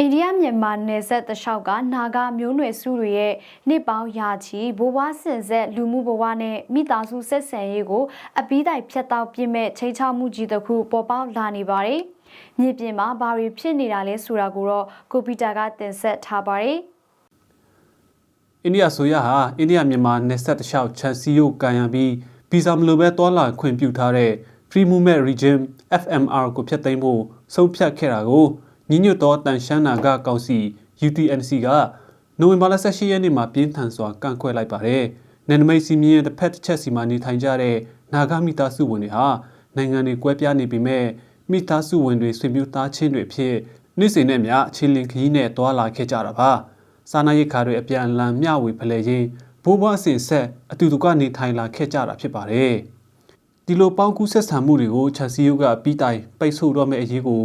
အိန္ဒိယမြန်မာနယ်စပ်တလျှောက်ကနာဂမျိုးနွယ်စုတွေရဲ့နှစ်ပေါင်းရာချီဘိုးဘွားဆင်ဆက်လူမှုဘဝနဲ့မိသားစုဆက်ဆံရေးကိုအပီးတိုင်ဖြတ်တောက်ပြစ်မဲ့ချိန်ချောက်မှုကြီးတစ်ခုပေါ်ပေါက်လာနေပါတယ်။မြေပြင်မှာဘာတွေဖြစ်နေတာလဲဆိုတာကိုတော့ကိုပီတာကတင်ဆက်ထားပါတယ်။အိန္ဒိယဆိုရဟာအိန္ဒိယမြန်မာနယ်စပ်တစ်လျှောက်ခြံစည်းရိုးကန်ရပြီးဗီဇာမလိုပဲတွာလာခွင့်ပြုထားတဲ့ Free Movement Regime FMR ကိုဖျက်သိမ်းဖို့ဆုံးဖြတ်ခဲ့တာကို ညီညွတ်သောတန်ရှမ်းနာဂကောင်စီ UTNC ကနိုဝင်ဘာလ18ရက်နေ့မှာပြင်းထန်စွာကန့်ကွက်လိုက်ပါတယ်။နယ်နိမိတ်စီမင်းရဲ့တစ်ဖက်တစ်ချက်စီမှာနေထိုင်ကြတဲ့နာဂမိသားစုဝင်တွေဟာနိုင်ငံတွေကွဲပြားနေပေမဲ့မိသားစုဝင်တွေဆွေမျိုးသားချင်းတွေဖြစ်နေ့စဉ်နဲ့မျှအခြေလင်ခရီးနဲ့တွာလာခဲ့ကြတာပါ။စာနာရိတ်ခါတွေအပြန်အလှန်မျှဝေဖလှယ်ရင်းဘိုးဘွားအစဉ်ဆက်အတူတူကနေထိုင်လာခဲ့ကြတာဖြစ်ပါတယ်။ဒီလိုပေါင်းကူးဆက်ဆံမှုတွေကိုချန်စီယုကပြီးတိုင်ပိတ်ဆို့တော့မယ့်အရေးကို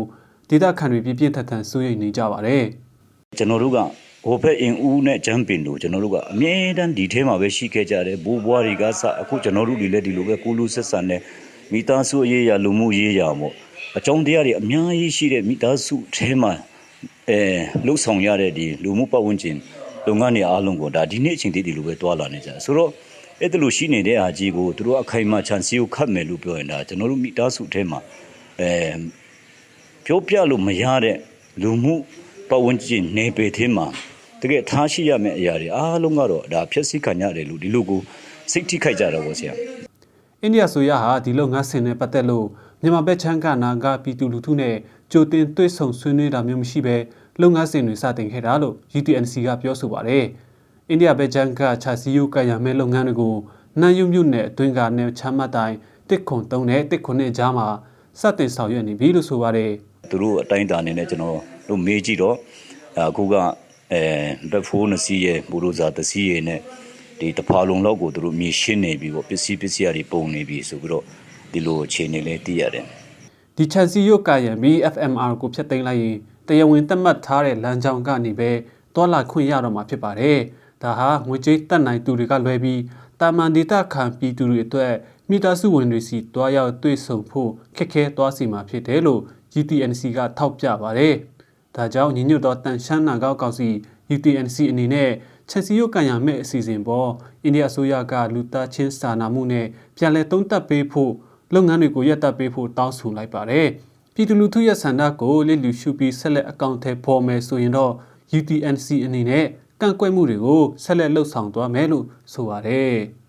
ဒေသခံတွေပြင်းပြင်းထန်ထန်စိုးရိမ်နေကြပါတယ်။ကျွန်တော်တို့ကဟိုဘက်အင်ဦးနဲ့ဂျမ်ပင်တို့ကျွန်တော်တို့ကအမြဲတမ်းဒီထဲမှာပဲရှိခဲ့ကြတယ်ဘိုးဘွားတွေကစအခုကျွန်တော်တို့တွေလည်းဒီလိုပဲကိုလူဆက်ဆံနဲ့မိသားစုအရေးရလူမှုရေးရပေါ့အကြောင်းတရားတွေအများကြီးရှိတဲ့မိသားစုထဲမှာအဲလှုပ်ဆောင်ရတဲ့ဒီလူမှုပတ်ဝန်းကျင်လုပ်ငန်းတွေအားလုံးကိုဒါဒီနေ့အချိန်တည်းဒီလိုပဲတွာလာနေကြဆိုတော့အဲ့ဒါလို့ရှိနေတဲ့အာကြီးကိုသူတို့အခိုင်အမာချန်စီကိုခတ်မယ်လို့ပြောရင်ဒါကျွန်တော်တို့မိသားစုထဲမှာအဲ ပြောပြလို့မရတဲ့လူမှုပတ်ဝန်းကျင်နေပေသေးမှာတကယ်ထားရှိရမယ့်အရာတွေအားလုံးကတော့ဒါဖြစ်စိခံရတယ်လို့ဒီလိုကိုစိတ်ထိခိုက်ကြတော့ဗောဆရာအိန္ဒိယဆိုရဟာဒီလုပ်ငန်းစဉ်နဲ့ပတ်သက်လို့မြန်မာဘက်ချမ်းကနာဂပြည်သူလူထုနဲ့ကြိုတင်တွေ့ဆုံဆွေးနွေးတာမျိုးမရှိဘဲလုပ်ငန်းစဉ်တွေစတင်ခဲ့တာလို့ UTNC ကပြောဆိုပါတယ်။အိန္ဒိယဘက်ချမ်းကခြာစီယုကရမဲ့လုပ်ငန်းတွေကိုနန်ယုံမြုနဲ့အတွင်းကနေချမ်းမတိုင်းတစ်ခွန်3နဲ့တစ်ခွန်နဲ့ကြားမှာစတင်ဆောင်ရွက်နေပြီလို့ဆိုပါတယ်။ သူတို့အတိုင်းအတာအနေနဲ့ကျွန်တော်တို့မေးကြည့်တော့အခုကအဲဘက်ဖိုးနစီရဲ့ဘူရိုဇာတစီရဲ့နဲ့ဒီတဖာလုံးလောက်ကိုသူတို့မြေရှင်းနေပြီပေါ့ပစ္စည်းပစ္စည်းတွေပုံနေပြီဆိုပြီးတော့ဒီလိုအခြေအနေလေးသိရတယ်ဒီချန်စီရုတ်ကာယံ BFMR ကိုဖျက်သိမ်းလိုက်ရင်တရားဝင်သတ်မှတ်ထားတဲ့လမ်းကြောင်းကနေပဲတွာလာခွင့်ရတော့မှာဖြစ်ပါတယ်။ဒါဟာငွေကြေးတက်နိုင်သူတွေကလွဲပြီးတာမန်ဒေတာခံပြည်သူတွေအတွက်မိသားစုဝင်တွေစီတွားရောက်တွေ့ဆုံဖို့ခက်ခဲသွားစီမှာဖြစ်တယ်လို့ UTNC ကထောက်ပြပါတယ်။ဒါကြောင့်ညီညွတ်သောတန်ရှမ်းနာကောက်ကောင်စီ UTNC အနေနဲ့ချက်စီရုတ်ကန်ရမဲ့အစီအစဉ်ပေါ်အိန္ဒိယအစိုးရကလူသားချင်းစာနာမှုနဲ့ပြန်လည်သုံးသပ်ပေးဖို့လုပ်ငန်းတွေကိုရပ်တန့်ပေးဖို့တောင်းဆိုလိုက်ပါတယ်။ပြည်သူလူထုရဲ့ဆန္ဒကိုလစ်လူရှုပြီးဆက်လက်အကောင့်ထဲပေါ်မယ်ဆိုရင်တော့ UTNC အနေနဲ့ကန့်ကွက်မှုတွေကိုဆက်လက်လှုပ်ဆောင်သွားမယ်လို့ဆိုပါတယ်။